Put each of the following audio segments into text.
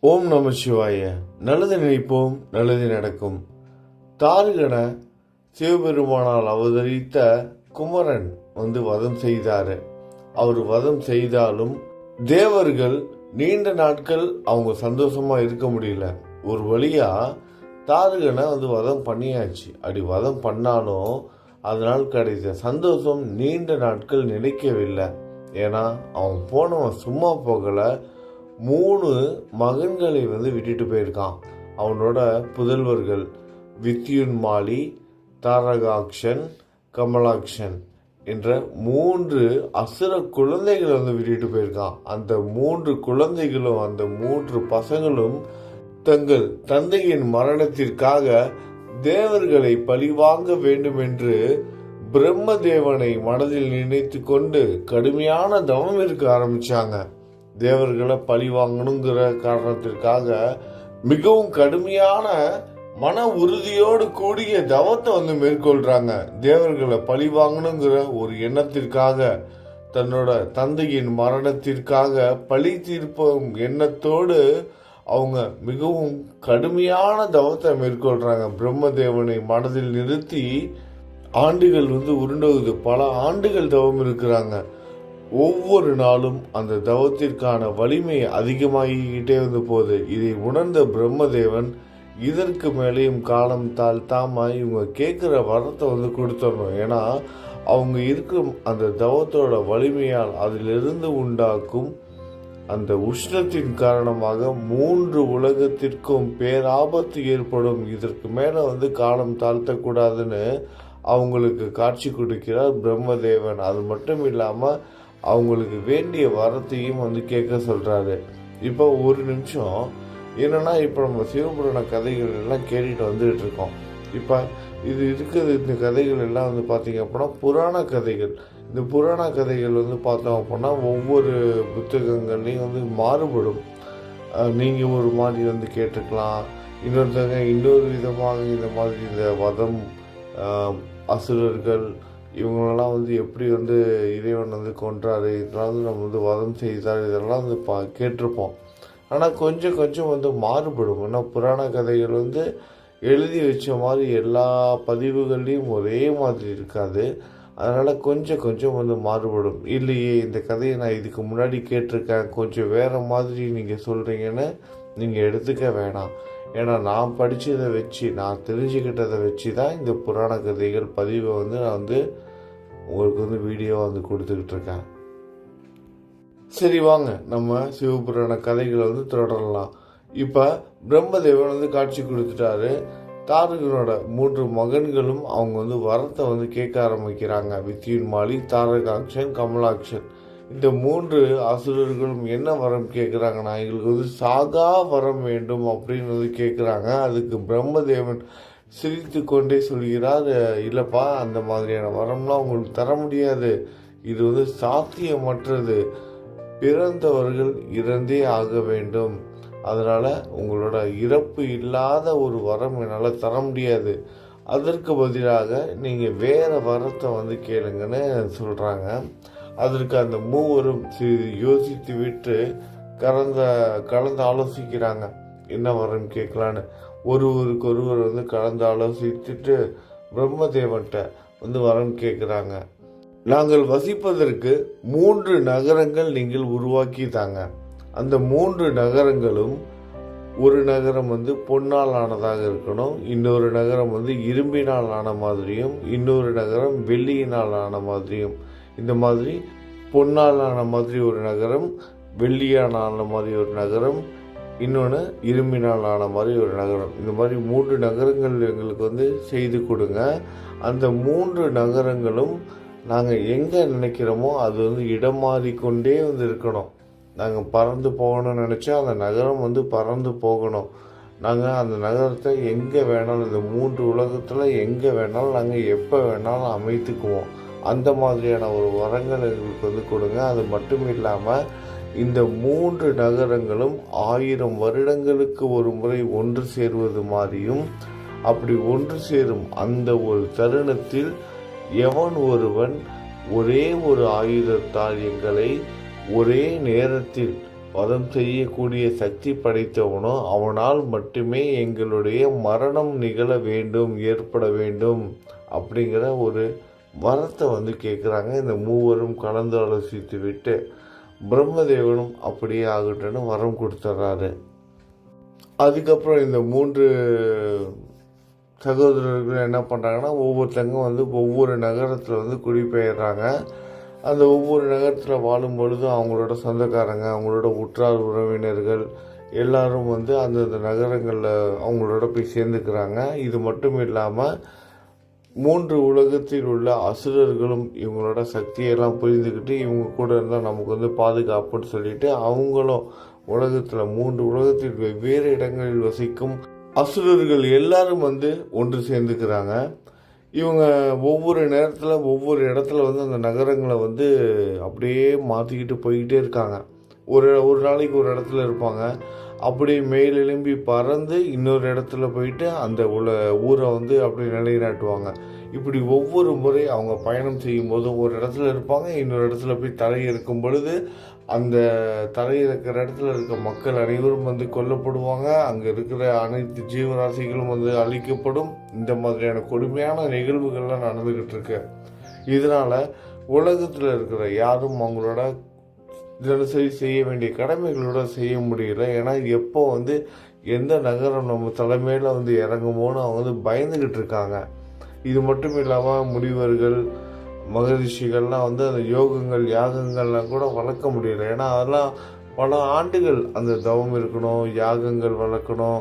ஓம் நம சிவாய. நல்லது நினைப்போம் நல்லது நடக்கும். தாருகன சிவபெருமானால் அவதரித்த குமரன் வந்து வதம் செய்தாரு. அவர் வதம் செய்தாலும் தேவர்கள் நீண்ட நாட்கள் அவங்க சந்தோஷமா இருக்க முடியல. ஒரு வழியா தாருகனை வந்து வதம் பண்ணியாச்சு. அப்படி வதம் பண்ணாலும் அதனால் கிடைத்த சந்தோஷம் நீண்ட நாட்கள் நிலைக்கவில்லை. ஏன்னா அவன் போனவன் சும்மா போகலை. மூணு மகன்களை வந்து விட்டுட்டு போயிருக்கான். அவனோட புதல்வர்கள் வித்யுன்மாலி தாரகாக்ஷன் கமலாக்ஷன் என்ற மூன்று அசுர குழந்தைகளை வந்து விட்டுட்டு போயிருக்கான். அந்த மூன்று குழந்தைகளும் அந்த மூன்று பசங்களும் தங்கள் தந்தையின் மரணத்திற்காக தேவர்களை பழிவாங்க வேண்டும் என்று பிரம்மதேவனை மனதில் நினைத்து கொண்டு கடுமையான தவம் இருக்க ஆரம்பிச்சாங்க. தேவர்களை பழி வாங்கணுங்கிற காரணத்திற்காக மிகவும் கடுமையான மன உறுதியோடு கூடிய தவத்தை வந்து மேற்கொள்றாங்க. தேவர்களை பழி வாங்கணுங்கிற ஒரு எண்ணத்திற்காக தன்னோட தந்தையின் மரணத்திற்காக பழி தீர்ப்பும் எண்ணத்தோடு அவங்க மிகவும் கடுமையான தவத்தை மேற்கொள்றாங்க. பிரம்மதேவனை மனதில் நிறுத்தி ஆண்டுகள் வந்து உருண்டோகுது. பல ஆண்டுகள் தவம் இருக்கிறாங்க. ஒவ்வொரு நாளும் அந்த தவத்திற்கான வலிமை அதிகமாகிக்கிட்டே வந்து போது இதை உணர்ந்த பிரம்மதேவன் இதற்கு மேலேயும் காலம் தாழ்த்தாமல் இவங்க கேட்குற வரத்தை வந்து கொடுத்துடணும். ஏன்னா அவங்க இருக்கும் அந்த தவத்தோட வலிமையால் அதிலிருந்து உண்டாக்கும் அந்த உஷ்ணத்தின் காரணமாக மூன்று உலகத்திற்கும் பேராபத்து ஏற்படும். இதற்கு மேலே வந்து காலம் தாழ்த்தக்கூடாதுன்னு அவங்களுக்கு காட்சி கொடுக்கிறார் பிரம்மதேவன். அது மட்டும் இல்லாமல் அவங்களுக்கு வேண்டிய வரத்தையும் வந்து கேட்க சொல்கிறாரு இப்போ ஒரு நிமிஷம் என்னன்னா இப்போ நம்ம சிவபுராண கதைகள் எல்லாம் கேட்டுட்டு வந்துகிட்டு இருக்கோம். இப்போ இது இருக்கிறது இந்த கதைகள் எல்லாம் வந்து பார்த்திங்க அப்படின்னா புராண கதைகள். இந்த புராண கதைகள் வந்து பார்த்தோம் அப்படின்னா ஒவ்வொரு புத்தகங்கள்லையும் வந்து மாறுபடும். நீங்கள் ஒரு மாதிரி வந்து கேட்டுக்கலாம். இன்னொருத்தங்க இன்னொரு விதமாக இந்த மாதிரி இந்த வதம் அசுரர்கள் இவங்களெல்லாம் வந்து எப்படி வந்து இறைவன் வந்து கொன்றாரு? இதெல்லாம் வந்து நம்ம வந்து வதம் செய்தார் இதெல்லாம் வந்து பா கேட்டிருப்போம். ஆனால் கொஞ்சம் கொஞ்சம் வந்து மாறுபடும். ஏன்னா புராண கதைகள் வந்து எழுதி வச்ச மாதிரி எல்லா பதிவுகள்லேயும் ஒரே மாதிரி இருக்காது. அதனால் கொஞ்சம் கொஞ்சம் வந்து மாறுபடும். இல்லையே இந்த கதையை நான் இதுக்கு முன்னாடி கேட்டிருக்கேன். கொஞ்சம் வேறு மாதிரி நீங்கள் சொல்கிறீங்கன்னு நீங்கள் எடுத்துக்க வேணாம். ஏன்னா நான் படித்ததை வச்சு நான் தெரிஞ்சுக்கிட்டதை வச்சு தான் இந்த புராண கதைகள் பதிவை வந்து நான் வந்து உங்களுக்கு வந்து வீடியோ வந்து கொடுத்துக்கிட்டு இருக்கேன் சரி வாங்க. நம்ம சிவபுராண கதைகளை வந்து தொடரலாம். இப்போ பிரம்மதேவன் வந்து காட்சி கொடுத்துட்டாரு. தாரகனோட மூன்று மகன்களும் அவங்க வந்து வரத்தை வந்து கேட்க ஆரம்பிக்கிறாங்க. வித்தியுன்மாலி தாரகாக்ஷன் கமலாக்ஷன் இந்த மூன்று அசுரர்களும் என்ன வரம் கேட்குறாங்கன்னா எங்களுக்கு வந்து சாகா வரம் வேண்டும் அப்படின்னு வந்து கேட்குறாங்க. அதுக்கு பிரம்மதேவன் சிரித்து கொண்டே சொல்கிறார் இல்லைப்பா அந்த மாதிரியான வரம்லாம் உங்களுக்கு தர முடியாது. இது வந்து சாத்தியமற்றது. பிறந்தவர்கள் இறந்தே ஆக வேண்டும். அதனால் உங்களோட இறப்பு இல்லாத ஒரு வரம் என்னால் தர முடியாது. அதற்கு பதிலாக நீங்கள் வேறு வரத்தை வந்து கேளுங்கன்னு சொல்கிறாங்க அதற்கு அந்த மூவரும் சிறிது யோசித்து விட்டு கலந்த கலந்து ஆலோசிக்கிறாங்க. என்ன வரம் கேட்கலான்னு. ஒருவருக்கு ஒருவர் வந்து கலந்து ஆலோசித்துட்டு பிரம்மதேவன்கிட்ட வந்து வரம் கேட்குறாங்க நாங்கள் வசிப்பதற்கு மூன்று நகரங்கள் நீங்கள் உருவாக்கி தாங்க அந்த மூன்று நகரங்களும் ஒரு நகரம் வந்து பொன்னால் ஆனதாக இருக்கணும் இன்னொரு நகரம் வந்து இரும்பினால் ஆன மாதிரியும் இன்னொரு நகரம் வெள்ளியினால் ஆன மாதிரியும். இந்த மாதிரி பொன்னால் ஆன மாதிரி ஒரு நகரம் வெள்ளியால் ஆன மாதிரி ஒரு நகரம் இன்னொன்று இரும்பினால் ஆன மாதிரி ஒரு நகரம். இந்த மாதிரி மூன்று நகரங்கள் எங்களுக்கு வந்து செய்து கொடுங்க. அந்த மூன்று நகரங்களும் நாங்கள் எங்கே நினைக்கிறோமோ அது வந்து இடம் மாறிக்கொண்டே வந்து இருக்கணும். நாங்கள் பறந்து போகணும்னு நினச்சா அந்த நகரம் வந்து பறந்து போகணும். நாங்கள் அந்த நகரத்தை எங்கே வேணாலும் இந்த மூன்று உலகத்தில் எங்கே வேணாலும் நாங்கள் எப்போ வேணாலும் அமைத்துக்குவோம். அந்த மாதிரியான ஒரு வரங்கள் எங்களுக்கு வந்து கொடுங்க. அது மட்டும் இல்லாமல் இந்த மூன்று நகரங்களும் ஆயிரம் வருடங்களுக்கு ஒரு முறை ஒன்று சேருவது மாதிரியும் அப்படி ஒன்று சேரும் அந்த ஒரு தருணத்தில் எவன் ஒருவன் ஒரே ஒரு ஆயுதத்தால் எங்களை ஒரே நேரத்தில் வதம் செய்யக்கூடிய சக்தி படைத்தவனோ அவனால் மட்டுமே எங்களுடைய மரணம் நிகழ வேண்டும் ஏற்பட வேண்டும் அப்படிங்கிற ஒரு வரத்தை வந்து கேட்குறாங்க. இந்த மூவரும் கலந்து ஆலோசித்து விட்டு பிரம்மதேவனும் அப்படியே ஆகட்டும்னு வரம் கொடுத்துட்றாரு அதுக்கப்புறம் இந்த மூன்று சகோதரர்கள் என்ன பண்ணுறாங்கன்னா ஒவ்வொருத்தங்க வந்து ஒவ்வொரு நகரத்தில் வந்து குடிபெயர்றாங்க. அந்த ஒவ்வொரு நகரத்தில் வாழும் பொழுது அவங்களோட சொந்தக்காரங்க அவங்களோட உற்றார் உறவினர்கள் எல்லாரும் வந்து அந்தந்த நகரங்களில் அவங்களோட போய் சேர்ந்துக்கிறாங்க. இது மட்டும் இல்லாமல் மூன்று உலகத்தில் உள்ள அசுரர்களும் இவங்களோட சக்தியெல்லாம் புரிந்துக்கிட்டு இவங்க கூட இருந்தால் நமக்கு வந்து பாதுகாப்புன்னு சொல்லிட்டு அவங்களும் உலகத்தில் மூன்று உலகத்தில் வெவ்வேறு இடங்களில் வசிக்கும் அசுரர்கள் எல்லாரும் வந்து ஒன்று சேர்ந்துக்கிறாங்க. இவங்க ஒவ்வொரு நேரத்தில் ஒவ்வொரு இடத்துல வந்து அந்த நகரங்களை வந்து அப்படியே மாற்றிக்கிட்டு போய்கிட்டே இருக்காங்க. ஒரு ஒரு நாளைக்கு ஒரு இடத்துல இருப்பாங்க. அப்படியே மேலெலும்பி பறந்து இன்னொரு இடத்துல போயிட்டு அந்த உல ஊரை வந்து அப்படியே நிலைநாட்டுவாங்க. இப்படி ஒவ்வொரு முறை அவங்க பயணம் செய்யும் போதும் ஒரு இடத்துல இருப்பாங்க இன்னொரு இடத்துல போய் தலை இருக்கும் பொழுது அந்த தலை இடத்துல இருக்க மக்கள் அனைவரும் வந்து கொல்லப்படுவாங்க. அங்கே இருக்கிற அனைத்து ஜீவராசிகளும் வந்து அழிக்கப்படும். இந்த மாதிரியான கொடுமையான நிகழ்வுகள்லாம் நடந்துக்கிட்டு இருக்கு. இதனால் உலகத்தில் இருக்கிற யாரும் அவங்களோட தினசரி செய்ய வேண்டிய கடமைகளோட செய்ய முடியல. ஏன்னா எப்போ வந்து எந்த நகரம் நம்ம தலைமையில் வந்து இறங்குமோன்னு அவங்க வந்து பயந்துக்கிட்டு இருக்காங்க. இது மட்டும் இல்லாமல் முனிவர்கள் மகரிஷிகள்லாம் வந்து அந்த யோகங்கள் யாகங்கள்லாம் கூட வளர்க்க முடியல. ஏன்னா அதெல்லாம் பல ஆண்டுகள் அந்த தவம் இருக்கணும் யாகங்கள் வளர்க்கணும்.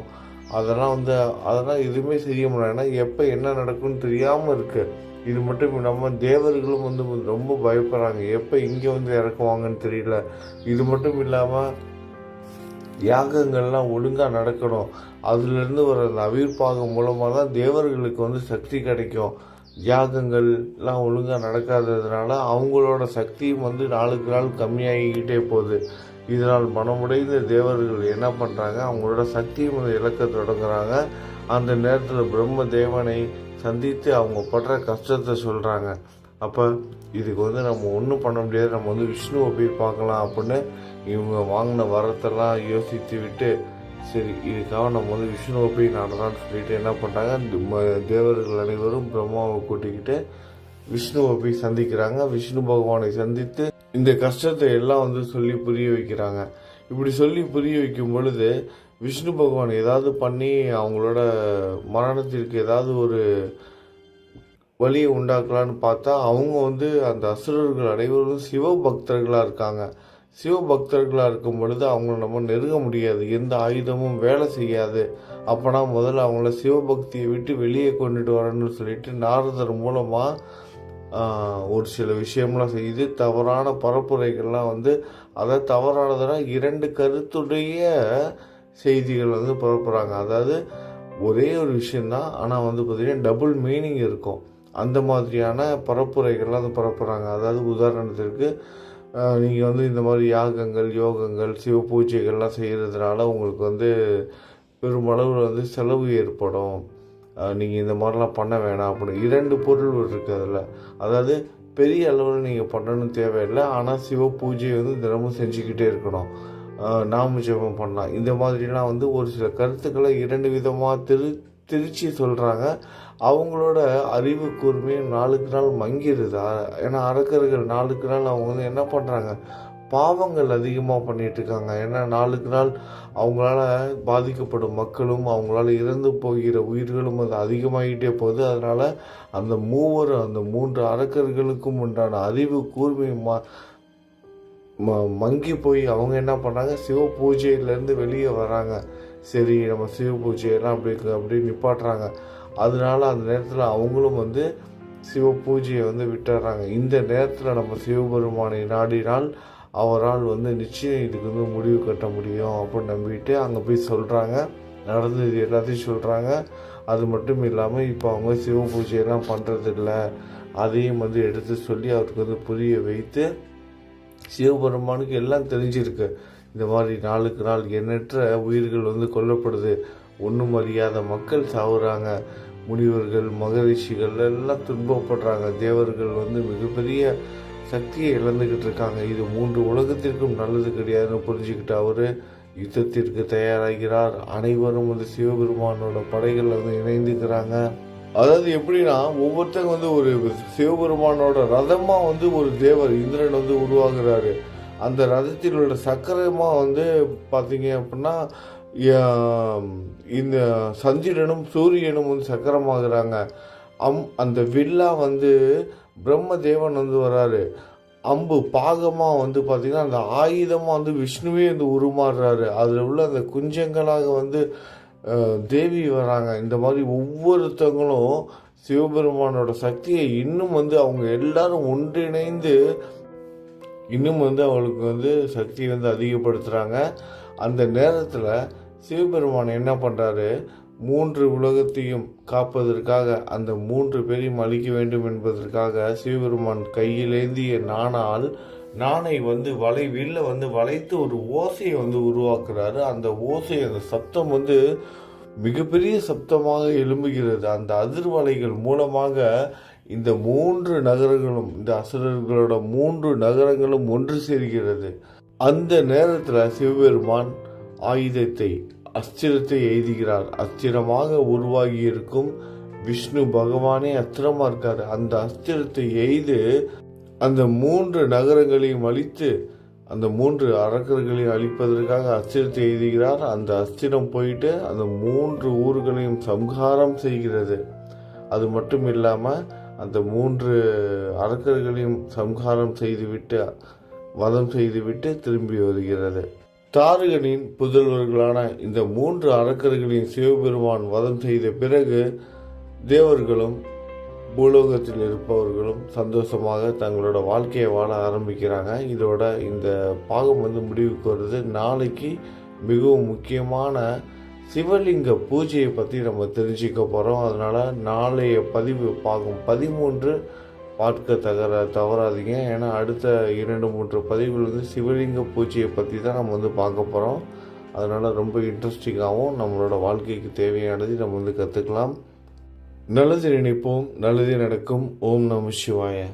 அதெல்லாம் வந்து அதெல்லாம் எதுவுமே செய்ய முடியல. ஏன்னா எப்போ என்ன நடக்கும்னு தெரியாமல் இருக்குது இது மட்டும் இல்லாமல் தேவர்களும் வந்து ரொம்ப பயப்படுறாங்க. எப்போ இங்கே வந்து இறக்குவாங்கன்னு தெரியல. இது மட்டும் இல்லாமல் யாகங்கள்லாம் ஒழுங்காக நடக்கணும். அதுலேருந்து வர அந்த மூலமாக தான் தேவர்களுக்கு வந்து சக்தி கிடைக்கும். யாகங்கள்லாம் ஒழுங்காக நடக்காததுனால அவங்களோட சக்தியும் வந்து நாளுக்கு நாள் கம்மியாகிக்கிட்டே போகுது. இதனால் மனமுடைந்த தேவர்கள் என்ன பண்ணுறாங்க அவங்களோட சக்தியும் வந்து இழக்க தொடங்குறாங்க. அந்த நேரத்தில் பிரம்ம தேவனை சந்தித்து அவங்க படுற கஷ்டத்தை சொல்கிறாங்க அப்போ இதுக்கு வந்து நம்ம ஒன்றும் பண்ண முடியாது. நம்ம வந்து விஷ்ணுவை போய் பார்க்கலாம் அப்படின்னு இவங்க வாங்கின வரத்தெல்லாம் யோசித்து விட்டு சரி இதுக்காக நம்ம வந்து விஷ்ணுவை போய் நடலான்னு சொல்லிட்டு என்ன பண்ணுறாங்க தேவர்கள் அனைவரும் பிரம்மாவை கூட்டிக்கிட்டு விஷ்ணுவை போய் சந்திக்கிறாங்க. விஷ்ணு பகவானை சந்தித்து இந்த கஷ்டத்தை எல்லாம் வந்து சொல்லி புரிய வைக்கிறாங்க. இப்படி சொல்லி புரிய வைக்கும் பொழுது விஷ்ணு பகவான் ஏதாவது பண்ணி அவங்களோட மரணத்திற்கு ஏதாவது ஒரு வழியை உண்டாக்கலான்னு பார்த்தா அவங்க வந்து அந்த அசுரர்கள் அனைவரும் சிவ பக்தர்களாக இருக்காங்க. சிவ பக்தர்களாக இருக்கும் பொழுது அவங்கள நம்ம நெருங்க முடியாது. எந்த ஆயுதமும் வேலை செய்யாது. அப்போனா முதல்ல அவங்கள சிவபக்தியை விட்டு வெளியே கொண்டுட்டு வரணும்னு சொல்லிட்டு நாரதர் மூலமாக ஒரு சில விஷயம்லாம் செய்து தவறான பரப்புரைகள்லாம் வந்து அதை தவறானதுனா இரண்டு கருத்துடைய செய்திகள் வந்து பரப்புகிறாங்க அதாவது ஒரே ஒரு விஷயந்தான் ஆனால் வந்து பார்த்திங்கன்னா டபுள் மீனிங் இருக்கும். அந்த மாதிரியான பரப்புரைகள்லாம் வந்து பரப்புகிறாங்க அதாவது உதாரணத்திற்கு நீங்கள் வந்து இந்த மாதிரி யாகங்கள் யோகங்கள் சிவ பூஜைகள்லாம் செய்கிறதுனால உங்களுக்கு வந்து பெருமளவில் வந்து செலவு ஏற்படும். நீங்கள் இந்த மாதிரிலாம் பண்ண வேணாம் அப்படின்னு. இரண்டு பொருள் இருக்குது அதில். அதாவது பெரிய அளவில் நீங்கள் பண்ணணும்னு தேவையில்லை. ஆனால் சிவ பூஜை வந்து தினமும் செஞ்சுக்கிட்டே இருக்கணும். நாம ஜெபம் பண்ணலாம் இந்த மாதிரிலாம் வந்து ஒரு சில கருத்துக்களை இரண்டு விதமாக திரு திருச்சி சொல்கிறாங்க அவங்களோட அறிவு கூர்மையும் நாளுக்கு நாள் மங்கிடுது ஏன்னா அரக்கர்கள் நாளுக்கு நாள் அவங்க வந்து என்ன பண்ணுறாங்க பாவங்கள் அதிகமாக பண்ணிட்டு இருக்காங்க. ஏன்னா நாளுக்கு நாள் அவங்களால பாதிக்கப்படும் மக்களும் அவங்களால இறந்து போகிற உயிர்களும் அது அதிகமாகிட்டே போகுது. அதனால அந்த மூவரும் அந்த மூன்று அரக்கர்களுக்கும் உண்டான அறிவு கூர்மை ம மங்கி போய் அவங்க என்ன பண்ணாங்க சிவ பூஜையிலேருந்து வெளியே வராங்க. சரி நம்ம சிவ பூஜையெல்லாம் அப்படி அப்படி நிப்பாட்டுறாங்க. அதனால அந்த நேரத்தில் அவங்களும் வந்து சிவ பூஜையை வந்து விட்டுறாங்க. இந்த நேரத்தில் நம்ம சிவபெருமானை நாடினால் அவரால் வந்து நிச்சயம் இதுக்கு வந்து முடிவு கட்ட முடியும் அப்படின்னு நம்பிட்டு அங்கே போய் சொல்கிறாங்க நடந்தது எல்லாத்தையும் சொல்கிறாங்க அது மட்டும் இல்லாமல் இப்போ அவங்க சிவ பூஜையெல்லாம் பண்ணுறதில்ல அதையும் வந்து எடுத்து சொல்லி அவருக்கு வந்து புரிய வைத்து சிவபெருமானுக்கு எல்லாம் தெரிஞ்சிருக்கு. இந்த மாதிரி நாளுக்கு நாள் எண்ணற்ற உயிர்கள் வந்து கொல்லப்படுது. ஒன்றும் அறியாத மக்கள் சாவுறாங்க. முனிவர்கள் மகரிஷிகள் எல்லாம் துன்பப்படுறாங்க. தேவர்கள் வந்து மிகப்பெரிய சக்தியை இழந்துக்கிட்டு இருக்காங்க. இது மூன்று உலகத்திற்கும் நல்லது கிடையாதுன்னு புரிஞ்சுக்கிட்டு அவர் யுத்தத்திற்கு தயாராகிறார். அனைவரும் வந்து சிவபெருமானோட படைகள் வந்து இணைந்துக்கிறாங்க. அதாவது எப்படின்னா ஒவ்வொருத்தங்க வந்து ஒரு சிவபெருமானோட ரதமாக வந்து ஒரு தேவர் இந்திரன் வந்து உருவாகிறாரு. அந்த ரதத்தில் உள்ள சக்கரமாக வந்து பார்த்தீங்க அப்படின்னா இந்த சந்திரனும் சூரியனும் வந்து சக்கரமாகிறாங்க. அம் அந்த வில்லா வந்து பிரம்ம தேவன் வந்து வராரு. அம்பு பாகமாக வந்து பார்த்திங்கன்னா அந்த ஆயுதமாக வந்து விஷ்ணுவே வந்து உருமாறுறாரு. அதில் உள்ள அந்த குஞ்சங்களாக வந்து தேவி வராங்க. இந்த மாதிரி ஒவ்வொருத்தங்களும் சிவபெருமானோட சக்தியை இன்னும் வந்து அவங்க எல்லாரும் ஒன்றிணைந்து இன்னும் வந்து அவங்களுக்கு வந்து சக்தி வந்து அதிகப்படுத்துகிறாங்க அந்த நேரத்தில் சிவபெருமான் என்ன பண்ணுறாரு மூன்று உலகத்தையும் காப்பதற்காக அந்த மூன்று பேரையும் அழிக்க வேண்டும் என்பதற்காக சிவபெருமான் கையிலேந்திய நாணால் நானை வந்து வலை வில்ல வந்து வளைத்து ஒரு ஓசையை வந்து உருவாக்குறாரு. அந்த ஓசை அந்த சப்தம் வந்து மிகப்பெரிய சப்தமாக எழும்புகிறது. அந்த அதிர்வலைகள் மூலமாக இந்த மூன்று நகரங்களும் இந்த அசுரர்களோட மூன்று நகரங்களும் ஒன்று சேர்கிறது. அந்த நேரத்தில் சிவபெருமான் ஆயுதத்தை அஸ்திரத்தை எய்துகிறார். அஸ்திரமாக உருவாகி இருக்கும் விஷ்ணு பகவானே அஸ்திரமா இருக்காரு. அந்த அஸ்திரத்தை எய்து அந்த மூன்று நகரங்களையும் அழித்து அந்த மூன்று அரக்கர்களையும் அழிப்பதற்காக அஸ்திரத்தை எழுதுகிறார் அந்த அஸ்திரம் போயிட்டு அந்த மூன்று ஊர்களையும் சம்ஹாரம் செய்கிறது. அது மட்டும் இல்லாமல் அந்த மூன்று அரக்கர்களையும் சம்ஹாரம் செய்துவிட்டு வதம் செய்துவிட்டு திரும்பி வருகிறது. தாரகனின் புதல்வர்களான இந்த மூன்று அரக்கர்களின் சிவபெருமான் வதம் செய்த பிறகு தேவர்களும் பூலோகத்தில் இருப்பவர்களும் சந்தோஷமாக தங்களோட வாழ்க்கையை வாழ ஆரம்பிக்கிறாங்க. இதோட இந்த பாகம் வந்து முடிவுக்கு வருது. நாளைக்கு மிகவும் முக்கியமான சிவலிங்க பூஜையை பற்றி நம்ம தெரிஞ்சுக்க போகிறோம் அதனால் நாளைய பதிவு பாகம் பதிமூன்று. பார்க்க தகர தவறாதீங்க. ஏன்னா அடுத்த இரண்டு மூன்று பதிவுகள் வந்து சிவலிங்க பூஜையை பற்றி தான் நம்ம வந்து பார்க்க போகிறோம் அதனால் ரொம்ப இன்ட்ரெஸ்டிங்காகவும் நம்மளோட வாழ்க்கைக்கு தேவையானது நம்ம வந்து கற்றுக்கலாம் நல்லது நினைப்போம் நல்லது நடக்கும். ஓம் நம சிவாய.